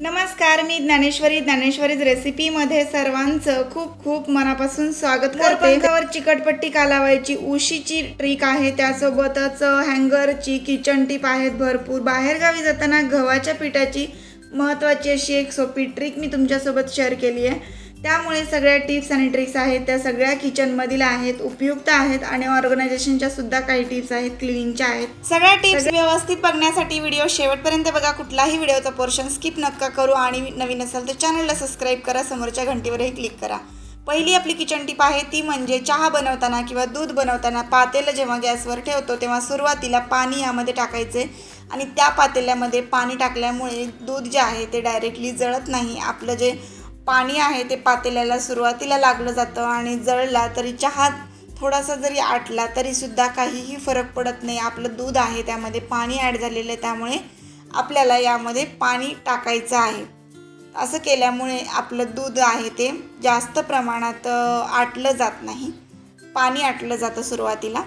नमस्कार मी ज्ञानेश्वरी ज्ञानेश्वरीज रेसिपीमध्ये सर्वांचं खूप खूप मनापासून स्वागत करते. पंखावर चिकटपट्टी कालावायची उशीची ट्रिक आहे. त्यासोबतच हँगरची किचन टीप आहेत भरपूर. बाहेरगावी जाताना गव्हाच्या पिठाची महत्त्वाची अशी एक सोपी ट्रिक मी तुमच्यासोबत शेअर केली आहे. त्यामुळे सगळ्या टिप्स आणि ट्रिक्स आहेत त्या सगळ्या किचनमधील आहेत उपयुक्त आहेत आणि ऑर्गनायझेशनच्या सुद्धा काही टिप्स आहेत क्लिनिंगच्या आहेत. सगळ्या टिप्स व्यवस्थित बघण्यासाठी व्हिडिओ शेवटपर्यंत बघा. कुठलाही व्हिडिओचा पोर्शन स्किप नका करू आणि नवीन असाल तर चॅनलला सबस्क्राईब करा. समोरच्या घंटीवरही क्लिक करा. पहिली आपली किचन टीप आहे ती म्हणजे चहा बनवताना किंवा दूध बनवताना पातेलं जेव्हा गॅसवर ठेवतो तेव्हा सुरुवातीला पाणी यामध्ये टाकायचे आणि त्या पातेल्यामध्ये पाणी टाकल्यामुळे दूध जे आहे ते डायरेक्टली जळत नाही. आपलं जे पाणी आहे ते पातेल्याला सुरुवातीला लागलं जातं आणि जळला तरी चहा थोडासा जरी आटला तरीसुद्धा काहीही फरक पडत नाही. आपलं दूध आहे त्यामध्ये पाणी ॲड झालेलं आहे त्यामुळे आपल्याला यामध्ये पाणी टाकायचं आहे. असं केल्यामुळे आपलं दूध आहे ते जास्त प्रमाणात आटलं जात नाही. पाणी आटलं जातं सुरुवातीला.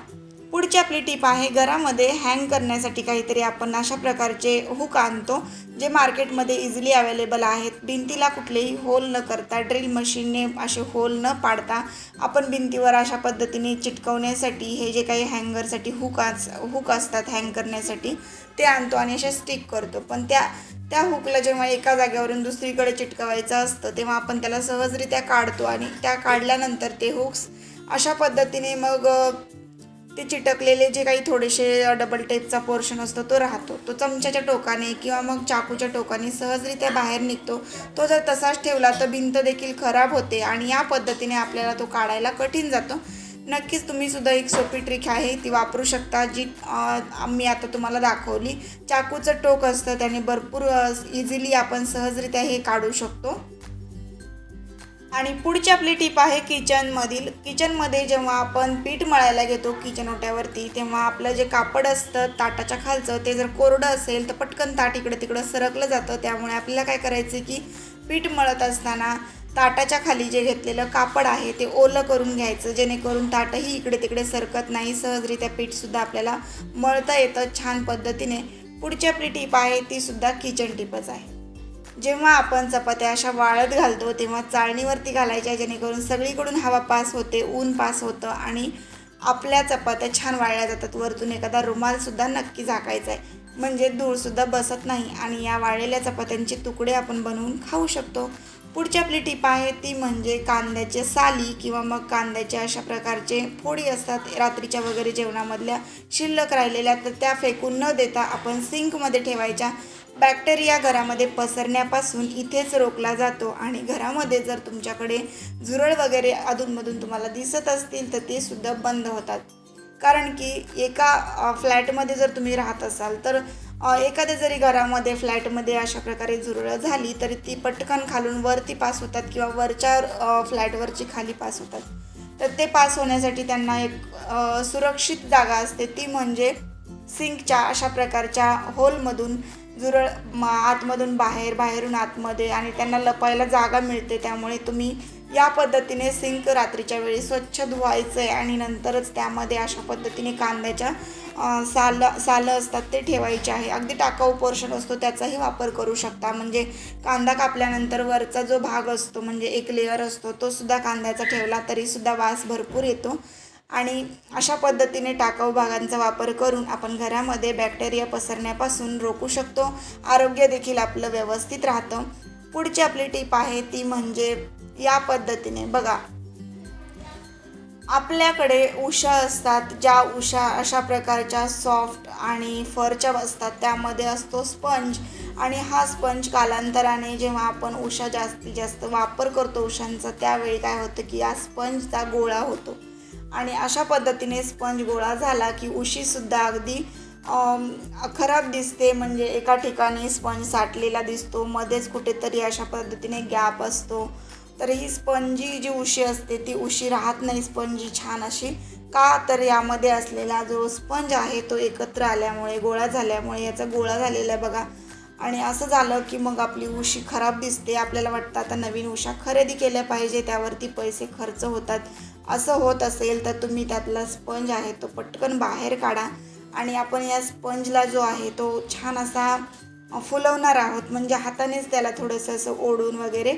पुढची आपली टीप आहे घरामध्ये हँग करण्यासाठी काहीतरी आपण अशा प्रकारचे हुक आणतो जे मार्केटमध्ये इझिली अवेलेबल आहेत. भिंतीला कुठलेही होल न करता ड्रिल मशीनने असे होल न पाडता आपण भिंतीवर अशा पद्धतीने चिटकवण्यासाठी हे जे काही हँगरसाठी हुक अस हुक असतात हँग करण्यासाठी ते आणतो आणि असे स्टिक करतो. पण त्या त्या हुकला जेव्हा एका जागेवरून दुसरीकडे चिटकवायचं असतं तेव्हा आपण त्याला सहजरित्या काढतो आणि त्या काढल्यानंतर ते हुक्स अशा पद्धतीने मग ते चिटकलेले जे काही थोडेसे डबल टेपचा पोर्शन असतो तो राहतो. तो चमच्याच्या टोकाने किंवा मग चाकूच्या टोकाने सहजरित्या बाहेर निघतो. तो जर तसाच ठेवला तर भिंत देखील खराब होते आणि या पद्धतीने आपल्याला तो काढायला कठीण जातो. नक्कीच तुम्ही सुद्धा एक सोपी ट्रिक आहे ती वापरू शकता जी मी आता तुम्हाला दाखवली. चाकूचं टोक असतं त्याने भरपूर इझिली आपण सहजरित्या हे काढू शकतो. आणि पुढची आपली टीप आहे किचनमधील. किचनमध्ये जेव्हा आपण पीठ मळायला घेतो किचन ओट्यावरती तेव्हा आपलं जे कापड असतं ताटाच्या खालचं ते जर कोरडं असेल तर पटकन ताट इकडं तिकडं सरकलं जातं. त्यामुळे आपल्याला काय करायचं की पीठ मळत असताना ताटाच्या खाली जे घेतलेलं कापड आहे ते ओलं करून घ्यायचं. जेणेकरून ताटही इकडे तिकडे सरकत नाही. सहजरित्या पीठसुद्धा आपल्याला मळता येतं छान पद्धतीने. पुढची आपली टीप आहे ती सुद्धा किचन टिपच आहे. जेव्हा आपण चपात्या अशा वाळत घालतो तेव्हा चाळणीवरती घालायच्या जेणेकरून सगळीकडून हवा पास होते ऊन पास होतं आणि आपल्या चपात्या छान वाळल्या जातात. वरतून एखादा रुमालसुद्धा नक्की झाकायचा आहे. म्हणजे धूळसुद्धा बसत नाही आणि या वाळलेल्या चपात्यांचे तुकडे आपण बनवून खाऊ शकतो. पुढची आपली टीप आहे ती म्हणजे कांद्याचे साली किंवा मग कांद्याचे अशा प्रकारचे फोडी असतात रात्रीच्या वगैरे जेवणामधल्या शिल्लक राहिलेल्या तर त्या फेकून न देता आपण सिंकमध्ये ठेवायच्या. बॅक्टेरिया घरामध्ये पसरण्यापासून इथेच रोखला जातो आणि घरामध्ये जर तुमच्याकडे झुरळ वगैरे अधूनमधून तुम्हाला दिसत असतील तर ते सुद्धा बंद होतात. कारण की एका फ्लॅटमध्ये जर तुम्ही राहत असाल तर एखाद्या जरी घरामध्ये फ्लॅटमध्ये अशा प्रकारे झुरळं झाली तरी ती पटकन खालून वरती पास होतात किंवा वरच्या फ्लॅटवरची खाली पास होतात. तर ते पास होण्यासाठी त्यांना एक सुरक्षित जागा असते. ती म्हणजे सिंकच्या अशा प्रकारच्या होलमधून झुरळ म आतमधून बाहेर बाहेरून आतमध्ये आणि त्यांना लपायला जागा मिळते. त्यामुळे तुम्ही या पद्धतीने सिंक रात्रीच्या वेळी स्वच्छ धुवायचं आहे आणि नंतरच त्यामध्ये अशा पद्धतीने कांद्याच्या साल सालं असतात ते ठेवायचे आहे. अगदी टाकाऊ पोर्शन असतो त्याचाही वापर करू शकता. म्हणजे कांदा कापल्यानंतर वरचा जो भाग असतो म्हणजे एक लेअर असतो तो सुद्धा कांद्याचा ठेवला तरीसुद्धा वास भरपूर येतो. आणि अशा पद्धतीने टाकाऊ भागांचा वापर करून आपण घरामध्ये बॅक्टेरिया पसरण्यापासून रोखू शकतो. आरोग्य देखील आपलं व्यवस्थित राहतं. पुढची आपली टीप आहे ती म्हणजे या पद्धतीने बघा. आपल्याकडे उषा असतात ज्या उषा अशा प्रकारच्या सॉफ्ट आणि फरच्या असतात. त्यामध्ये असतो स्पंज आणि हा स्पंज कालांतराने जेव्हा आपण उषा जास्तीत जास्त वापर करतो उशांचा त्यावेळी काय होतं की या स्पंजचा गोळा होतो. आणि अशा पद्धतीने स्पंज गोळा झाला की उशीसुद्धा अगदी खराब दिसते. म्हणजे एका ठिकाणी स्पंज साठलेला दिसतो. मध्येच कुठेतरी अशा पद्धतीने गॅप असतो. तर ही स्पंजी जी उशी असते ती उशी राहत नाही स्पंजी छान अशी. का तर यामध्ये असलेला जो स्पंज आहे तो एकत्र आल्यामुळे गोळा झाल्यामुळे याचा गोळा झालेला आहे बघा. आणि असं झालं की मग आपली उशी खराब दिसते. आपल्याला वाटतं आता नवीन उशा खरेदी केल्या पाहिजे त्यावरती पैसे खर्च होतात. असं होत असेल तर तुम्ही त्यातला स्पंज आहे तो पटकन बाहेर काढा. आणि आपण या स्पंजला जो आहे तो छान असा फुलवणार आहोत. म्हणजे हातानेच त्याला थोडंसं असं ओढून वगैरे.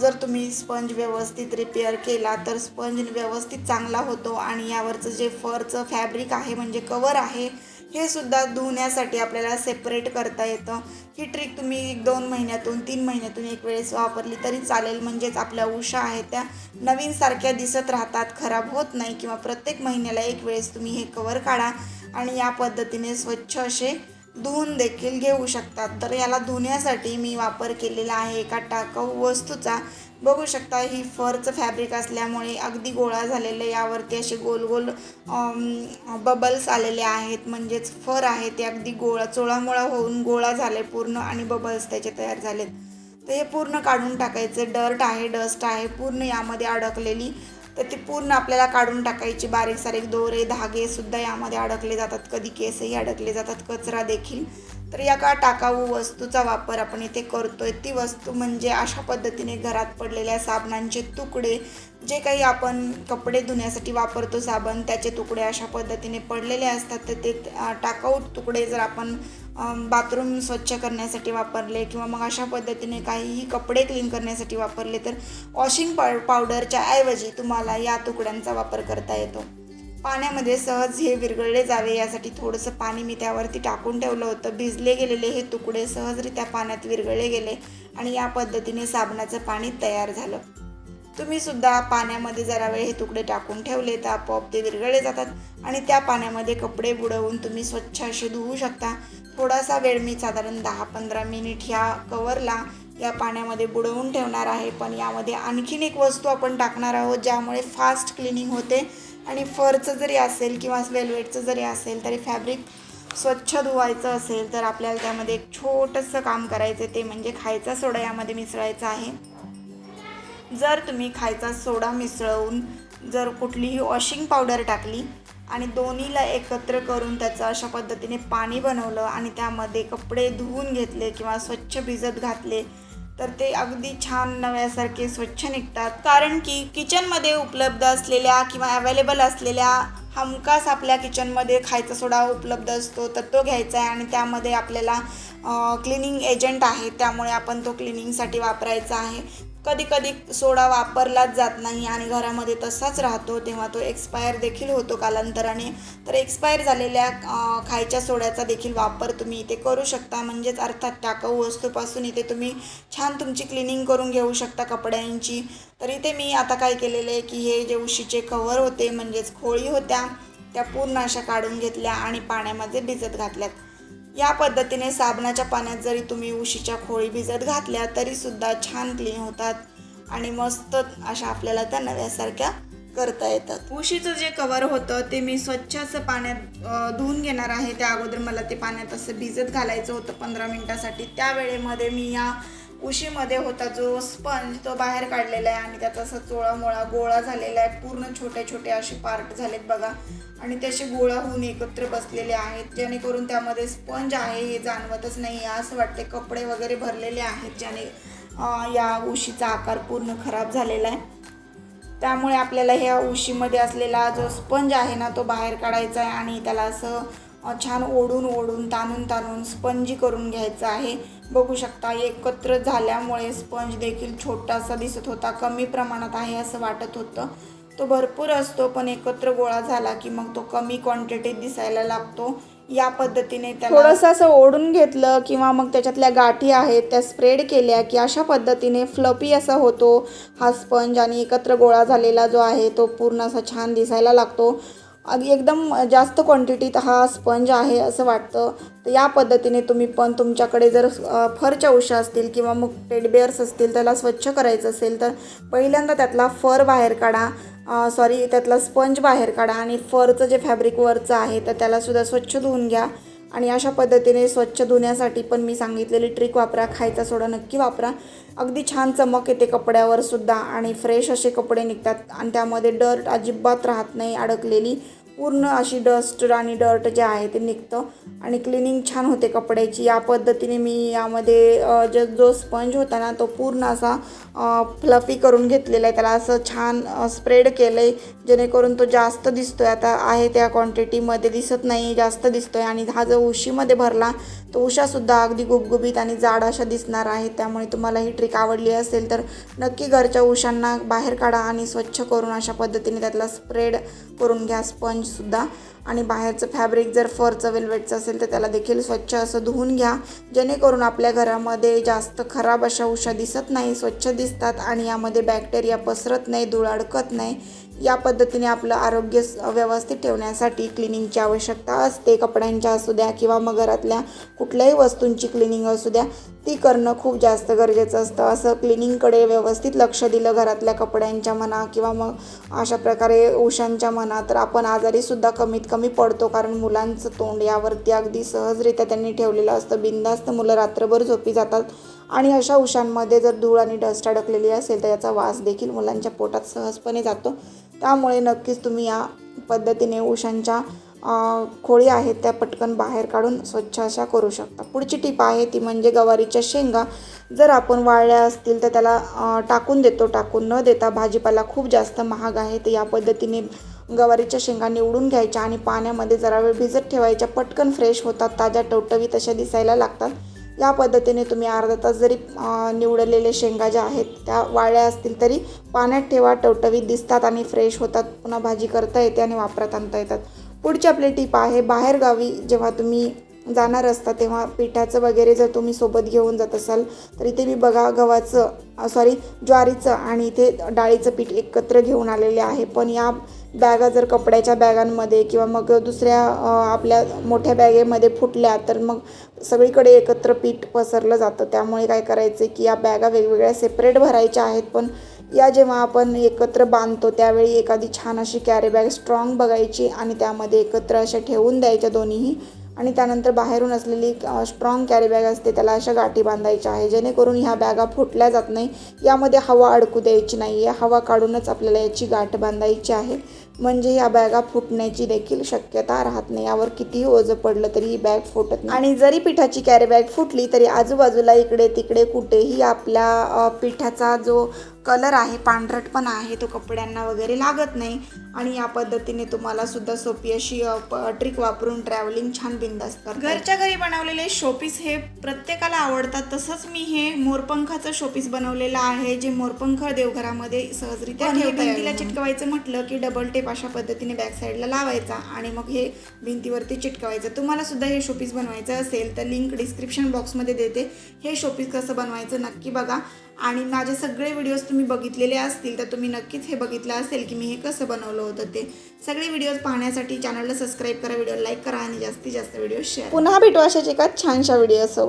जर तुम्ही स्पंज व्यवस्थित रिपेअर केला तर स्पंज व्यवस्थित चांगला होतो. आणि यावरचं जे फरचं फॅब्रिक आहे म्हणजे कवर आहे हे सुद्धा धुण्यासाठी आपल्याला सेपरेट करता येतं. ही ट्रिक तुम्ही एक दोन महिन्यातून तीन महिन्यातून एक वेळेस वापरली तरी चालेल. म्हणजेच आपल्या उषा आहेत त्या नवीनसारख्या दिसत राहतात खराब होत नाही किंवा प्रत्येक महिन्याला एक वेळेस तुम्ही हे कवर काढा आणि या पद्धतीने स्वच्छ असे धुवून देखील घेऊ शकतात तर याला धुण्यासाठी मी वापर केलेला आहे एका टाकाऊ वस्तूचा. बघू शकता ही फरचं फॅब्रिक असल्यामुळे अगदी गोळा झालेले यावरती असे गोल गोल बबल्स आलेले आहेत. म्हणजेच फर आहे ते अगदी गोळा चोळामोळा होऊन गोळा झाले पूर्ण आणि बबल्स त्याचे तयार झालेत. तर हे पूर्ण काढून टाकायचे. डर्ट आहे डस्ट आहे पूर्ण यामध्ये अडकलेली. तर ती पूर्ण आपल्याला काढून टाकायची. बारीक सारीक दोरे धागे सुद्धा यामध्ये अडकले जातात. कधी केसही अडकले जातात. कचरा देखील. तर या का टाकाऊ वस्तूचा वापर आपण इथे करतोय. ती वस्तू म्हणजे अशा पद्धतीने घरात पडलेल्या साबणांचे तुकडे जे काही आपण कपडे धुण्यासाठी वापरतो साबण त्याचे तुकडे अशा पद्धतीने पडलेले असतात. तर ते टाकाऊ तुकडे जर आपण बाथरूम स्वच्छ करण्यासाठी वापरले किंवा मग अशा पद्धतीने काहीही कपडे क्लीन करण्यासाठी वापरले तर वॉशिंग पाव पावडरच्या ऐवजी तुम्हाला या तुकड्यांचा वापर करता येतो. पाण्यामध्ये सहज हे विरघळले जावे यासाठी थोडंसं पाणी मी त्यावरती टाकून ठेवलं होतं. भिजले गेलेले हे तुकडे सहजरित्या पाण्यात विरघळले गेले आणि या पद्धतीने साबणाचं पाणी तयार झालं. तुम्ही सुद्धा पाण्यामध्ये जरा वेळ हे तुकडे टाकून ठेवले तर आपोआप ते विरघळले जातात आणि त्या पाण्यामध्ये कपडे बुडवून तुम्ही स्वच्छ असे धुवू शकता. थोडासा वेळ मी साधारण दहा पंधरा मिनिट ह्या कवरला या पाण्यामध्ये बुडवून ठेवणार आहे. पण यामध्ये आणखीन एक वस्तू आपण टाकणार आहोत ज्यामुळे फास्ट क्लिनिंग होते. आणि फरचं जरी असेल किंवा वेलवेटचं जरी असेल तरी फॅब्रिक स्वच्छ धुवायचं असेल तर आपल्याला त्यामध्ये एक छोटंसं काम करायचं ते म्हणजे खायचा सोडा यामध्ये मिसळायचा आहे. जर तुम्ही खायचा सोडा मिसळून जर कुठलीही वॉशिंग पावडर टाकली आणि दोन्हीला एकत्र करून त्याचं अशा पद्धतीने पाणी बनवलं आणि त्यामध्ये कपडे धुवून घेतले किंवा स्वच्छ भिजत घातले तर ते अगदी छान नव्यासारखे स्वच्छ निघतात. कारण की किचनमध्ये उपलब्ध असलेल्या किंवा अवेलेबल असलेल्या हमखास आपल्या किचनमध्ये खायचा सोडा उपलब्ध असतो तर तो घ्यायचा आहे. आणि त्यामध्ये आपल्याला क्लिनिंग एजंट आहे. त्यामुळे आपण तो क्लिनिंगसाठी वापरायचा आहे. कधी कधी सोडा वापरलाच जात नाही आणि घरामध्ये तसाच राहतो तेव्हा तो एक्सपायर देखील होतो कालांतराने. तर एक्सपायर झालेल्या खायच्या सोड्याचा देखील वापर तुम्ही इथे करू शकता. म्हणजेच अर्थात टाकाऊ वस्तूपासून इथे तुम्ही छान तुमची क्लिनिंग करून घेऊ शकता कपड्यांची. तर इथे मी आता काय केलेलं आहे की हे जे उशीचे कवर होते म्हणजेच खोळी होत्या त्या पूर्ण अशा काढून घेतल्या आणि पाण्यामध्ये भिजत घातल्यात. या पद्धतीने साबणाच्या पाण्यात जरी तुम्ही उशीच्या खोळी भिजत घातल्या तरी सुद्धा छान क्लीन होतात आणि मस्त अशा आपल्याला त्या नव्यासारख्या करता येतात. उशीचं जे कवर होतं ते मी स्वच्छ असं पाण्यात धुवून घेणार आहे. त्या अगोदर मला ते पाण्यात असं भिजत घालायचं होतं पंधरा मिनिटासाठी. त्यावेळेमध्ये मी या उशीमध्ये होता जो स्पंज तो बाहेर काढलेला आहे आणि त्याचा असा चोळामोळा गोळा झालेला आहे. पूर्ण छोटे छोटे असे पार्ट झालेत बघा. आणि ते असे गोळा होऊन एकत्र बसलेले आहेत. जेणेकरून त्यामध्ये स्पंज आहे हे जाणवतच नाही. आहे असं वाटते कपडे वगैरे भरलेले आहेत ज्याने या उशीचा आकार पूर्ण खराब झालेला आहे. त्यामुळे आपल्याला ह्या उशीमध्ये असलेला जो स्पंज आहे ना तो बाहेर काढायचा आहे आणि त्याला असं छान ओढून ओढून ताणून ताणून स्पंजी करून घ्यायचं आहे. बघू शकता एकत्र झाल्यामुळे स्पंज देखील छोटासा दिसत होता कमी प्रमाणात आहे असं वाटत होतं. तो भरपूर असतो पण एकत्र गोळा झाला की मग तो कमी क्वांटिटीत दिसायला लागतो. या पद्धतीने थोडंसं असं ओढून घेतलं किंवा मग त्याच्यातल्या गाठी आहेत त्या स्प्रेड केल्या की अशा पद्धतीने फ्लपी असा होतो हा स्पंज आणि एकत्र गोळा झालेला जो आहे तो पूर्ण असा छान दिसायला लागतो. एकदम जास्त क्वांटिटीत हा स्पंज आहे असं वाटतं. तर या पद्धतीने तुम्ही पण तुमच्याकडे जर फरच्या उशा असतील किंवा मग टेडबेअर्स असतील त्याला स्वच्छ करायचं असेल तर पहिल्यांदा त्यातला फर बाहेर काढा. सॉरी त्यातला स्पंज बाहेर काढा आणि फरचं जे फॅब्रिक वरचं आहे तर त्यालासुद्धा स्वच्छ धुवून घ्या. आणि अशा पद्धतीने स्वच्छ धुण्यासाठी पण मी सांगितलेली ट्रिक वापरा खायचा सोडा नक्की वापरा. अगदी छान चमक येते कपड्यावर सुद्धा आणि फ्रेश असे कपडे निघतात आणि त्यामध्ये डर्ट अजिबात राहत नाही अडकलेली. पूर्ण अशी डस्ट आणि डर्ट जे आहे ते निघतं. आणि क्लिनिंग छान होते कपड्याची. या पद्धतीने मी यामध्ये जो जो स्पंज होता ना तो पूर्ण असा फ्लफी करून घेतलेला आहे. त्याला असं छान स्प्रेड केलं आहे जेणेकरून तो जास्त दिसतो आहे आता आहे त्या क्वांटिटीमध्ये दिसत नाही जास्त दिसतो आहे आणि हा जो उशीमध्ये भरला तर उशासुद्धा अगदी गुबगुबीत आणि जाड अशा दिसणार आहे त्यामुळे तुम्हाला ही ट्रिक आवडली असेल तर नक्की घरच्या उशांना बाहेर काढा आणि स्वच्छ करून अशा पद्धतीने त्यातला स्प्रेड करून घ्या स्पंजसुद्धा आणि बाहेरचं फॅब्रिक जर फरचं वेल्वेटचं असेल तर त्याला देखील स्वच्छ असं धुवून घ्या. जेणेकरून आपल्या घरामध्ये जास्त खराब अशा उशा दिसत नाही स्वच्छ दिसतात आणि यामध्ये बॅक्टेरिया पसरत नाही धूळ अडकत नाही. या पद्धतीने आपलं आरोग्य स- व्यवस्थित ठेवण्यासाठी क्लिनिंगची आवश्यकता असते. कपड्यांच्या असू द्या किंवा मग घरातल्या कुठल्याही वस्तूंची क्लिनिंग असू द्या ती करणं खूप जास्त गरजेचं असतं. असं क्लिनिंगकडे व्यवस्थित लक्ष दिलं घरातल्या कपड्यांच्या म्हणा किंवा मग अशा प्रकारे उशांच्या म्हणा तर आपण आजारीसुद्धा कमीत कमी पडतो. कारण मुलांचं तोंड यावरती अगदी सहजरित्या त्यांनी ठेवलेलं असतं. बिंदास्त मुलं रात्रभर झोपी जातात. आणि अशा उशांमध्ये जर धूळ आणि डस्ट अडकलेली असेल तर याचा वास देखील मुलांच्या पोटात सहजपणे जातो. त्यामुळे नक्कीच तुम्ही या पद्धतीने उशांच्या खोळी आहेत त्या पटकन बाहेर काढून स्वच्छ अशा करू शकता. पुढची टीप आहे ती म्हणजे गवारीच्या शेंगा. जर आपण वाळल्या असतील तर त्याला टाकून देतो. टाकून न देता भाजीपाला खूप जास्त महाग आहे. तर या पद्धतीने गवारीच्या शेंगा निवडून घ्यायच्या आणि पाण्यामध्ये जरा वेळ भिजत ठेवायच्या. पटकन फ्रेश होतात ताज्या टवटवीत अशा दिसायला लागतात. या पद्धतीने तुम्ही अर्धा तास जरी निवडलेले शेंगा ज्या आहेत त्या वाळ्या असतील तरी पाण्यात ठेवा टवटवीत दिसतात आणि फ्रेश होतात. पुन्हा भाजी करता येते आणि वापरात आणता येतात. पुढची आपली टीप आहे बाहेरगावी जेव्हा तुम्ही जाणार असता तेव्हा पिठाचं वगैरे जर तुम्ही सोबत घेऊन जात असाल तर इथे मी बघा गव्हाचं सॉरी ज्वारीचं आणि इथे डाळीचं पीठ एकत्र घेऊन आलेले आहे. पण या बॅगा जर कपड्याच्या बॅगांमध्ये किंवा मग दुसऱ्या आपल्या मोठ्या बॅगेमध्ये फुटल्या तर मग सगळीकडे एकत्र पीठ पसरलं जातं. त्यामुळे काय करायचं की या बॅगा वेगवेगळ्या सेपरेट भरायच्या आहेत पण या जेव्हा आपण एकत्र बांधतो त्यावेळी एखादी छान अशी कॅरी बॅग स्ट्रॉंग बघायची आणि त्यामध्ये एकत्र अशा ठेवून द्यायच्या दोन्हीही. आणि त्यानंतर बाहेरून असलेली स्ट्रॉंग कॅरी बॅग असते त्याला अशा गाठी बांधायच्या आहे जेणेकरून ह्या बॅगा फुटल्या जात नाही. यामध्ये हवा अडकू द्यायची नाही आहे हवा काढूनच आपल्याला याची गाठ बांधायची आहे. म्हणजे या बॅगा फुटण्याची देखील शक्यता राहत नाही. यावर कितीही ओझं पडलं तरी ही बॅग फुटत नाही. आणि जरी पिठाची कॅरी बॅग फुटली तरी आजूबाजूला इकडे तिकडे कुठेही आपल्या पिठाचा जो कलर आहे पांढरटपणा आहे तो कपड्यांना वगैरे लागत नाही. आणि या पद्धतीने तुम्हाला सुद्धा सोपी अशी ट्रिक वापरून ट्रॅव्हलिंग छान बिंदास्त घरच्या घरी बनवलेले शोपीस हे प्रत्येकाला आवडतात. तसंच मी हे मोरपंखाचं शोपीस बनवलेलं आहे जे मोरपंख देवघरामध्ये सहजरित्या भिंतीला चिटकवायचं म्हटलं की डबल टेप अशा पद्धतीने बॅक साईडला लावायचा आणि मग हे भिंतीवरती चिटकवायचं. तुम्हाला सुद्धा हे शोपीस बनवायचं असेल तर लिंक डिस्क्रिप्शन बॉक्समध्ये देते. हे शोपीस कसं बनवायचं नक्की बघा. आणि माझे सगळे व्हिडिओज तुम्ही बघितलेले असतील तर तुम्ही नक्कीच हे बघितलं असेल की मी हे कसं बनवलं होतं ते. सगळे व्हिडिओज पाहण्यासाठी चॅनलला सबस्क्राईब करा व्हिडिओ लाईक करा आणि जास्तीत जास्त व्हिडिओ शेअर पुन्हा भेटू अशाच एका छानशा व्हिडिओसोबत